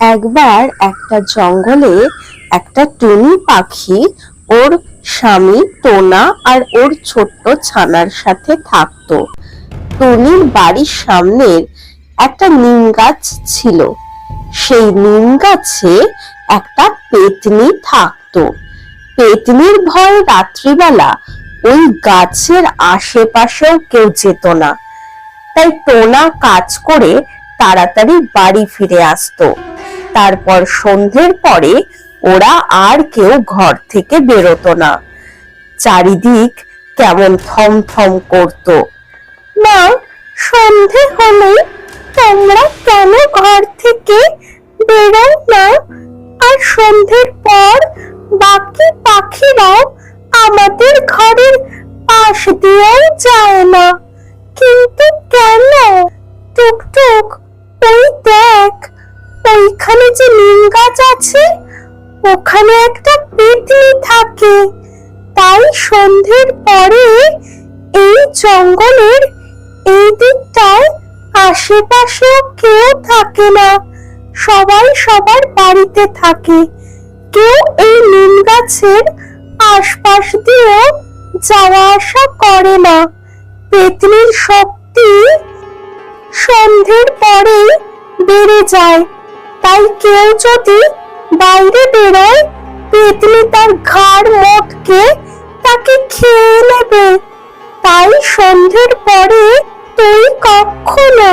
একবার একটা জঙ্গলে একটা টুনি পাখি ওর স্বামী টোনা আর ওর ছোট্ট ছানার সাথে থাকতো। টুনির বাড়ির সামনের একটা নিম গাছ ছিল। সেই নিম গাছে একটা পেতনি থাকতো। পেতনির ভয় রাত্রিবেলা ওই গাছের আশেপাশেও কেউ যেত না। তাই টোনা কাজ করে তাড়াতাড়ি বাড়ি ফিরে আসতো। তারপর সন্ধ্যের পরে ওরা আর কেউ ঘর থেকে বেরোতো না। চারিদিক কেমন থম থম করত। মা, সন্ধে হলে তোমরা কেন ঘর থেকে বেরো না? আর সন্ধ্যের পর বাকি পাখিরাও আমাদের ঘরের পাশ দিয়েও যায় না। কিন্তু কেন? টুকটুক, ওই দেখ ওইখানে যে নিম গাছ আছে, ওখানে একটা পেতনি থাকে। তাই সন্ধ্যের পরে এই জঙ্গলের এই দিকটায় আশেপাশেও কেউ থাকে না। সবাই সবার বাড়িতে থাকে। কেউ এই নিম গাছের আশপাশ দিয়েও যাওয়া আসা করে না। পেতনির শক্তি সন্ধ্যের পরে বেড়ে যায়। তাই কেউ যদি বাইরে বেরোয় পেতনি তার ঘাড় মোটকে তাকে খেয়ে নেবে। তাই সন্ধ্যের পরে তুই কখনো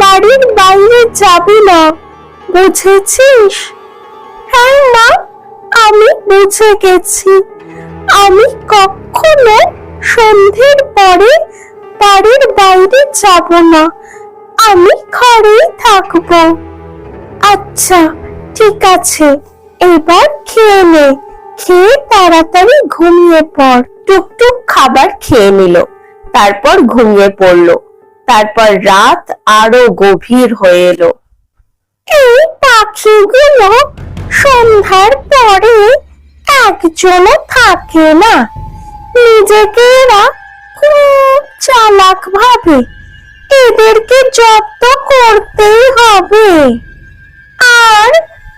বাড়ির বাইরে যাবি না, বুঝেছিস? হ্যাঁ মা, আমি বুঝে গেছি। আমি কখনো সন্ধ্যের পরে বাড়ির বাইরে যাব না। আমি ঘরেই থাকব। আচ্ছা ঠিক আছে। এবার খেয়ে নে। খেয়ে তাড়াতাড়ি ঘুমিয়ে পড়। টুকটুক খাবার খেয়ে নিল। তারপর ঘুমিয়ে পড়ল। তারপর রাত আরও গভীর হয়ে এলো। এই পাখিগুলো সন্ধ্যার পরে একজনও থাকে না। নিজেকে এরা খুব চালাক ভাবে। এদেরকে জব্দ করতেই হবে। আর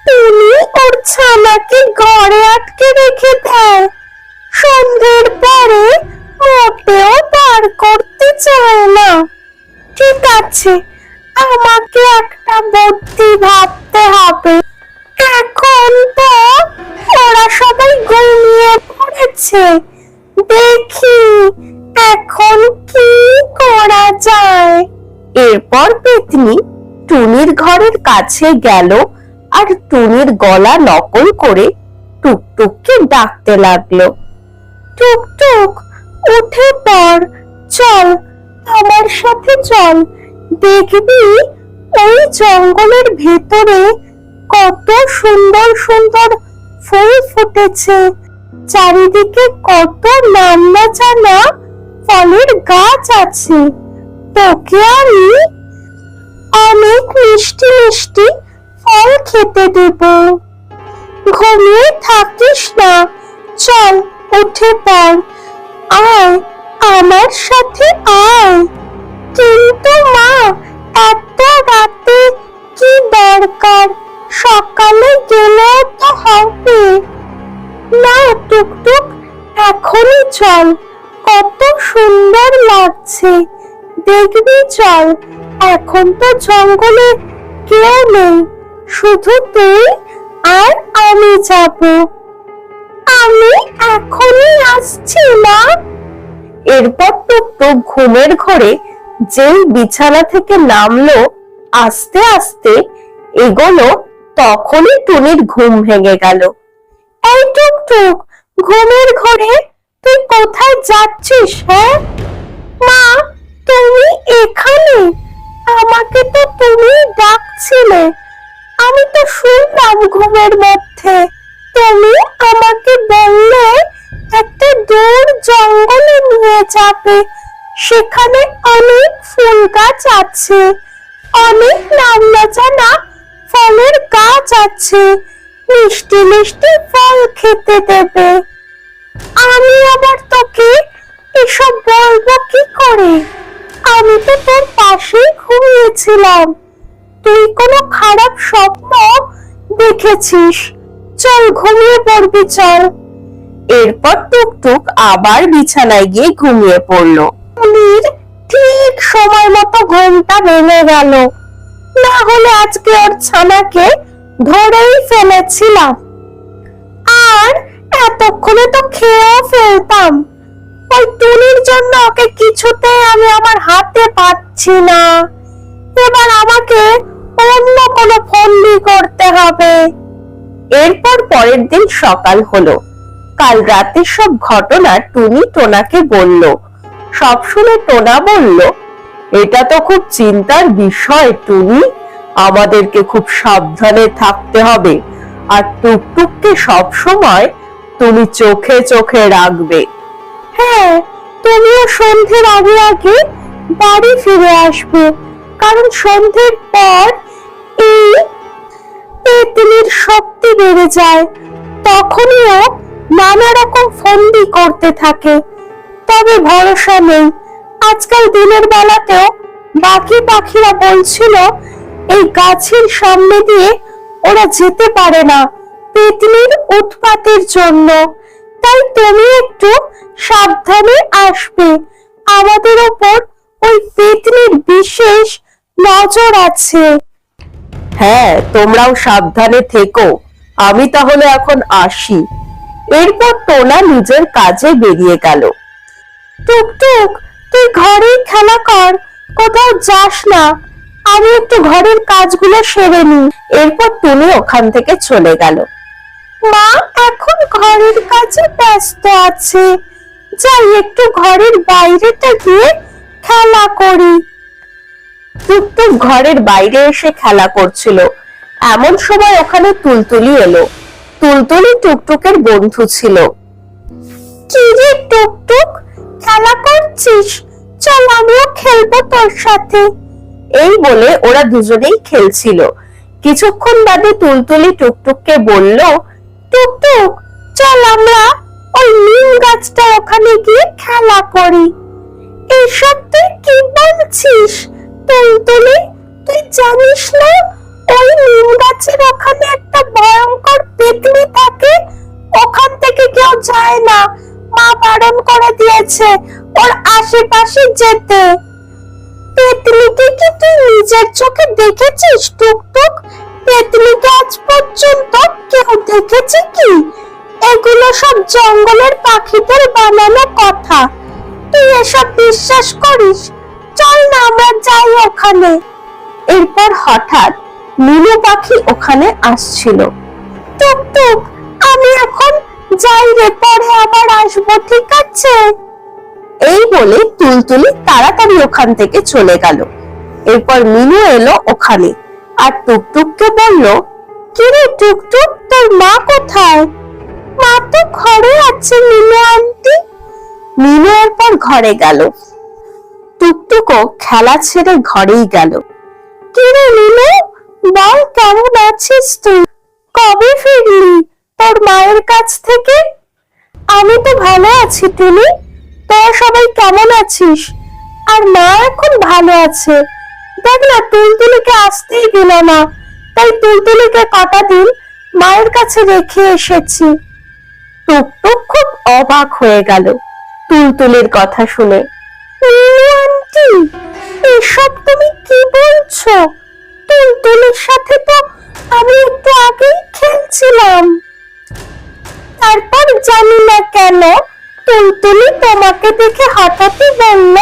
তুমি ওর ছানাকে ঘরে আটকে রেখে দেয় সন্ধ্যের পরে মোটেও বার করতে চায় না। ঠিক আছে, আমাকে একটা বুদ্ধি ভাবতে হবে। এখন তো ওরা সবাই ঘুমিয়ে পড়েছে। দেখি এখন কি করা যায়। এরপর পেতনি টুনির ঘরের কাছে গেল আর টুনির গলা নকল করে টুকটুককে ডাকতে লাগল। টুকটুক, উঠে পড়, চল, আমার সাথে চল। দেখবি ওই জঙ্গলের ভেতরে কত সুন্দর সুন্দর ফুল ফুটেছে। চারিদিকে কত নাম না জানা ফলের গাছ আছে। তোকে আমি অনেক মিষ্টি মিষ্টি ফল খেতে দেব। ঘুমিয়ে থাকিস না, চল উঠে পড়। আয়, আমার সাথে আয়। কিন্তু মা, এত রাতে কি দরকার? সকালে গেলেও তো হবে। না, টুকটুক, এখনই চল। কত সুন্দর লাগছে। দেখবি চল এখন তো জঙ্গলে কেউ নেই। শুধু তুই আর আমি যাব। আমি এখনই আসছি না এরপর টুকটুক ঘুমের ঘরে যেই বিছানা থেকে নামলো, আস্তে আস্তে এগোলো, তখনই টুনির ঘুম ভেঙে গেল। এই টুকটুক, ঘুমের ঘরে তুই কোথায় যাচ্ছিস হ্যাঁ? মা, তুমি এখানে? আমাকে তো তুমি ডাকছিলে। আমি তো শুনলাম ঘুমের মধ্যে। তুমি আমাকে বললে একটা দূর জঙ্গলে নিয়ে যাবে। সেখানে অনেক ফুল গাছ আছে। অনেক নাম জানা ফলের গাছ আছে। মিষ্টি মিষ্টি ফল খেতে দেবে। আমি আবার তোকে এসব বলব কি করে? আমি তো তোর পাশেই ঘুমিয়েছিলাম। তুই কোনো খারাপ স্বপ্ন দেখেছিস? চল ঘুমিয়ে পড়বি, চল। এরপর টুকটুক আবার বিছানায় গিয়ে ঘুমিয়ে পড়ল। টুনির ঠিক সময় মতো ঘুমটা ভেঙে গেল। না হলে আজকে ওর ছানাকে ধরেই ফেলেছিলাম। আর এতক্ষণে তো খেয়েও ফেলতাম। ওই টুনির জন্য ওকে কিছুতেই আমি আমার হাতে পাচ্ছি না। এবার আমাকে অন্য কোনো ফন্দি করতে হবে। এরপর পরের দিন সকাল হলো। কাল রাতে সব ঘটনা টুনি টোনাকে বলল। সব শুনে টোনা বলল, এটা তো খুব চিন্তার বিষয় টুনি। আমাদেরকে খুব সাবধানে থাকতে হবে। আর টুকটুককে সব সময় তুমি চোখে চোখে রাখবে। হ্যাঁ তুমিও সন্ধ্যের আগে আগে বাড়ি ফিরে আসবে। কারণ সন্ধ্যের পর এই পেতনির শক্তি বেড়ে যায়। তখনই ও নানা রকম ফন্দি করতে থাকে। তবে ভরসা নেই। আজকাল দিনের বেলাতেও বাকি পাখিরা বলছিল, এই গাছের সামনে দিয়ে ওরা যেতে পারে না পেতনির উৎপাতের জন্য। তাই তুমি একটু সাবধানে আসবে। আমাদের ওপর ওই পেতনির বিশেষ নজর আছে। হ্যাঁ তোমরাও সাবধানে থেকো। আমি তাহলে এখন আসি। এরপর টোনা নিজের কাজে বেরিয়ে গেল। টুকটুক তুই ঘরেই খেলা কর কোথাও যাস না। আমি একটু ঘরের কাজগুলো সেরে নি এরপর টুনি ওখান থেকে চলে গেল। মা এখন ঘরের কাজে ব্যস্ত আছে। যাই একটু ঘরের বাইরেটা গিয়ে খেলা করি। টুকটুক ঘরের বাইরে এসে খেলা করছিল। এমন সময় ওখানে তুলতুলি এলো। তুলতুলি টুকটুকের বন্ধু ছিল। কি রে টুকটুক খেলা করছিস? চল আমিও খেলব তোর সাথে। এই বলে ওরা দুজনেই খেলছিল। কিছুক্ষণ বাদে তুলতুলি টুকটুককে বলল টুকটুক, চল আমরা ওই নিম গাছটা ওখানে গিয়ে খেলা করি। এসব তুই কি বলছিস? তুলতুলি তুই জানিস না ওই নিম গাছের ওখানে একটা ভয়ঙ্কর পেতনি থাকে? ওখান থেকে কেউ যায় না। মা বারণ করে দিয়েছে ওর আশেপাশে যেতে। পেতনিকে কি তুই নিজের চোখে দেখেছিস, টুকটুক? পেতনিকে আজ পর্যন্ত কেউ দেখেছে কি? এগুলো সব জঙ্গলের পাখিদের বানানো কথা। তুই এসব বিশ্বাস করিস? চল না আমরা যাই ওখানে। এরপর হঠাৎ মিনু পাখি ওখানে আসছিল। টুক টুক, আমি এখন যাই রে, পরে আবার আসব, ঠিক আছে? এই বলে তুলতুলি তাড়াতাড়ি ওখান থেকে চলে গেল। এরপর মিনু এলো ওখানে। আর টুকটুককে বলল, কিরে টুকটুক, তোর মা কোথায়? মা তো ঘরে আছে, মিনু আন্টি। মিনু এরপর ঘরে গেল। টুকটুকও খেলা ছেড়ে ঘরেই গেল। কিরে মিনু, বল কেমন আছিস তুই? কবে ফিরলি তোর মায়ের কাছ থেকে? আমি তো ভালো আছি টুনি। তোরা সবাই কেমন আছিস? আর মা এখন ভালো আছে। দেখ না, তুলতুলিকে আসতেই দিল না। তাই তুলতুলিকে কটা দিন মায়ের কাছে রেখে এসেছি। টুকটুক খুব অবাক হয়ে গেল তুলতুলির কথা শুনে। আন্টি, এসব তুমি কি বলছো? তুলতুলির সাথে তো আমি একটু আগেই খেলছিলাম। তারপর জানি না কেন তুলতুলি তোমাকে দেখে হঠাৎই বলল,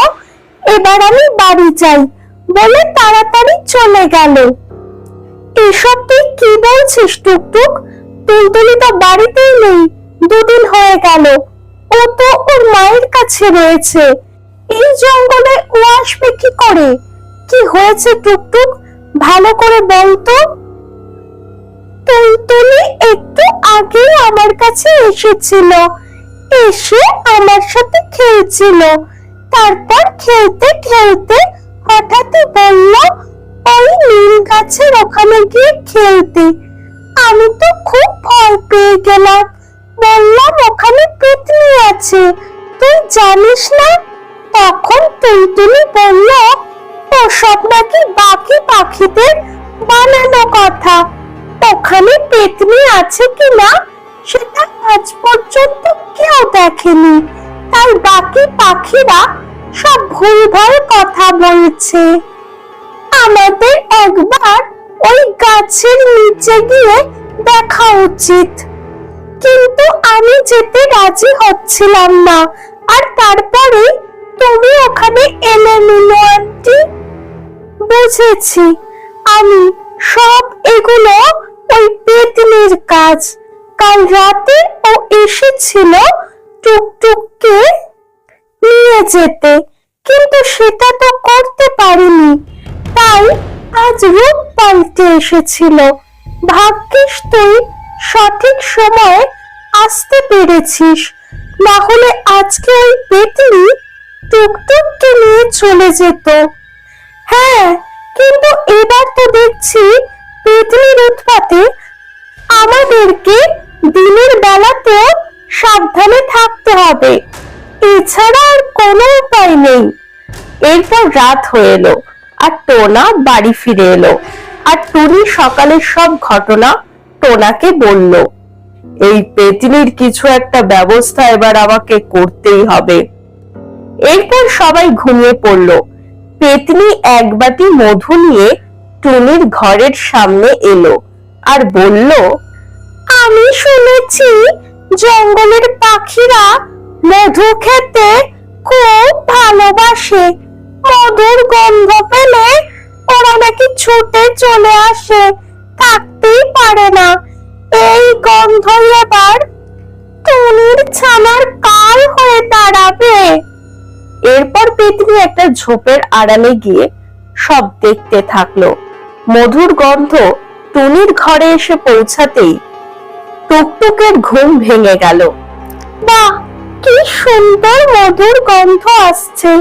এবার আমি বাড়ি যাই। বলে তাড়াতাড়ি চলে গেল। এসব তুই কি বলছিস, টুকটুক? তুলতুলি তো বাড়িতেই নেই, দুদিন হয়ে গেল। ও তো ওর মায়ের কাছে রয়েছে। এই জঙ্গলে ও আসবে কি করে? কি হয়েছে, টুকটুক? ভালো করে বলতো তুলতুলি একটু আগে আমার কাছে এসেছিল। এসে আমার সাথে খেলছিল। তারপর খেলতে খেলতে হঠাৎই বলল, ওই নীল গাছের ওখানে গিয়ে খেলতে। আমি তো খুব ভয় পেয়ে গেলাম। বললাম, ওখানে পেতনি আছে, তুই জানিস না? তখন তুলতুলি বলল, ওসব নাকি বাকি পাখিদের বানানো কথা। ওখানে পেতনি আছে কিনা, সেটা আজ পর্যন্ত কেউ দেখেনি। তাই বাকি পাখিরা সব ভুলভাল কথা বলছে। আমাদের একবার ওই গাছের নিচে গিয়ে দেখা উচিত। কিন্তু আমি যেতে রাজি হচ্ছিলাম না। আর তারপরে তুমি ওখানে এলে মিনু আন্টি। বুঝেছি, আমি সব এগুলো ওই পেতনির কাজ। কাল রাতে ও এসেছিল টুকটুককে নিয়ে যেতে। কিন্তু সেটা তো করতে পারিনি। তাই আজ রূপ পাল্টে এসেছিল। ভাগ্যিস তুই সঠিক সময়ে আসতে পেরেছিস। না হলে আজকে ওই পেতনি টুকটুককে নিয়ে চলে যেত। হ্যাঁ কিন্তু এবার তো দেখছি পেতনির উৎপাতে আমাদেরকে দিনের বেলাতেও সাবধানে থাকতে হবে। এছাড়া আর কোনো উপায় নেই। এরপর রাত হয়ে এলো, আর টোনা বাড়ি ফিরে এলো, আর টুনি সকালের সব ঘটনা টোনাকে বলল, এই পেতনির কিছু একটা ব্যবস্থা এবার আমাকে করতেই হবে। এরপর সবাই ঘুমিয়ে পড়ল। পেতনি এক মধু নিয়ে টুনির ঘরের সামনে এলো, আর বলল, আমি শুনেছি জঙ্গলের পাখিরা মধু খেতে খুব ভালোবাসে। মধুর গন্ধ পেলে ওরা নাকি ছুটে চলে আসে, থাকতেই পারে না। এই গন্ধই এবার টুনির ছানার কাল হয়ে দাঁড়াবে। এরপর পেতনি একটা ঝোপের আড়ালে গিয়ে সব দেখতে থাকল। মধুর গন্ধ টুনির ঘরে এসে পৌঁছাতেই টুকটুকের ঘুম ভেঙে গেল। বাহ! কি সুন্দর মধুর গন্ধ আসছে।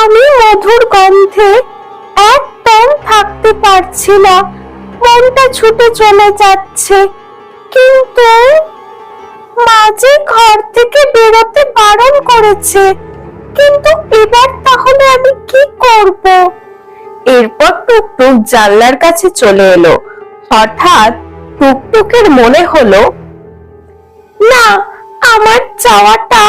আমি মধুর গন্ধে একদম থাকতে পারছি না। মনটা ছুটে চলে যাচ্ছে। কিন্তু মাঝে ঘর থেকে বেরোতে বারণ করেছে। কিন্তু এবার তাহলে আমি কি করব? এরপর টুকটুক জানলার কাছে চলে এলো। হঠাৎ টুকটুকের মনে হলো, না আমার চাওয়াটা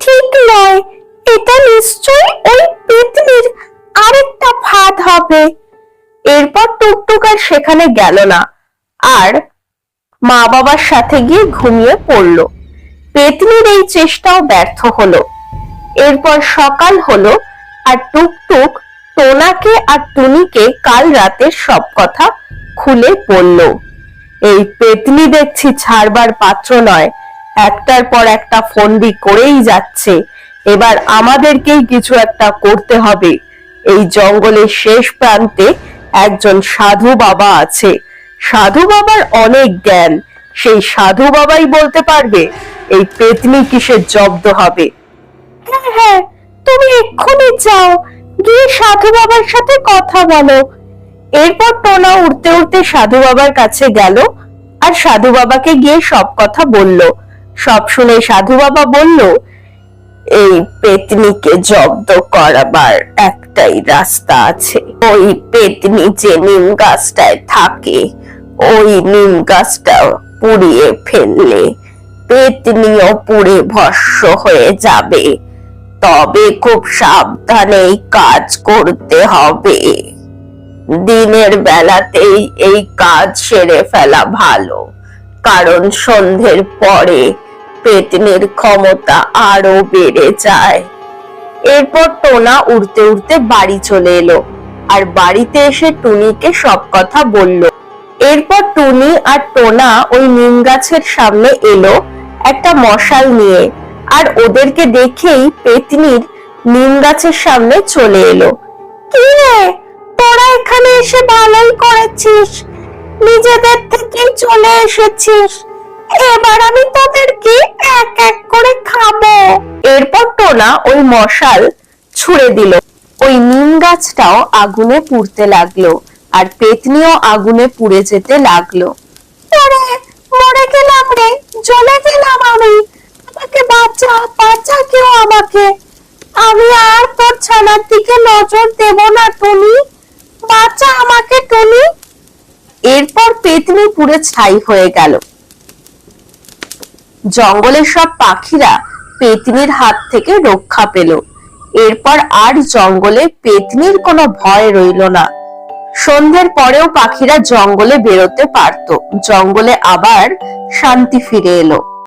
ঠিক নয়। এটা নিশ্চয়ই ওই পেতনির আরেকটা ফাঁদ হবে। এরপর টুকটুক আর সেখানে গেল না। আর মা বাবার সাথে গিয়ে ঘুমিয়ে পড়ল। পেতনির এই চেষ্টাও ব্যর্থ হলো। এরপর সকাল হলো আর টুকটুক টোনাকে আর টুনিকে কাল রাতের সব কথা খুলে বলল। এই পেতনি দেখছি ছাড়বার পাত্র নয়। একটার পর একটা ফন্দি করেই যাচ্ছে। এবার আমাদেরকেই কিছু একটা করতে হবে। এই জঙ্গলের শেষ প্রান্তে একজন সাধু বাবা আছে। সাধু বাবার অনেক জ্ঞান। সেই সাধু বাবাই বলতে পারবে, এই পেতনি কিসের জব্দ হবে। হ্যাঁ হ্যাঁ তুমি এক্ষুনি যাও, গিয়ে সাধু বাবার সাথে কথা বলো। এরপর টোনা উঠতে উঠতে সাধু বাবার কাছে গেল, আর সাধু বাবাকে গিয়ে সব কথা বলল। সব শুনে সাধু বাবা বলল, এই পেতনিকে জব্দ করাবার একটাই রাস্তা আছে। ওই পেতনি যে নিম গাছটায় থাকে, ওই নিম গাছটা পুড়িয়ে ফেললে পেতনিও পুড়ে ভস্য হয়ে যাবে। তবে খুব সাবধানে কাজ করতে হবে। দিনের বেলাতেই এই কাজ সেরে ফেলা ভালো। কারণ সন্ধ্যের পরে পেতনির ক্ষমতা আরও বেড়ে যায়। এরপর টোনা উড়তে উড়তে বাড়ি চলে এলো আর বাড়িতে এসে টুনিকে সব কথা বলল। এরপর টুনি আর টোনা ওই নিম গাছের সামনে এলো একটা মশাল নিয়ে আর ওদেরকে দেখেই পেতনির নিম গাছের সামনে চলে এলো। কি রে, তোরা এখানে এসে ভালোই করেছিস। নিজেদের থেকেই চলে এসেছিস। এবার আমি তোদেরকে এক এক করে খাব। এরপর টোনা ওই মশাল ছুড়ে দিল। ওই নিম গাছটাও আগুনে পুড়তে লাগল আর পেতনিও আগুনে পুড়ে যেতে লাগল। মরে গেলাম রে, জ্বলে গেলাম আমি। আমাকে বাঁচা বাঁচা কেউ আমাকে। আমি আর তোর ছানার দিকে নজর দেব না, টুনি। বাঁচা আমাকে, টুনি। এরপর পেতনি পুড়ে ছাই হয়ে গেল। জঙ্গলের সব পাখিরা পেতনির হাত থেকে রক্ষা পেল। এরপর আর জঙ্গলে পেতনির কোনো ভয় রইল না। সন্ধ্যের পরেও পাখিরা জঙ্গলে বেরোতে পারত। জঙ্গলে আবার শান্তি ফিরে এলো।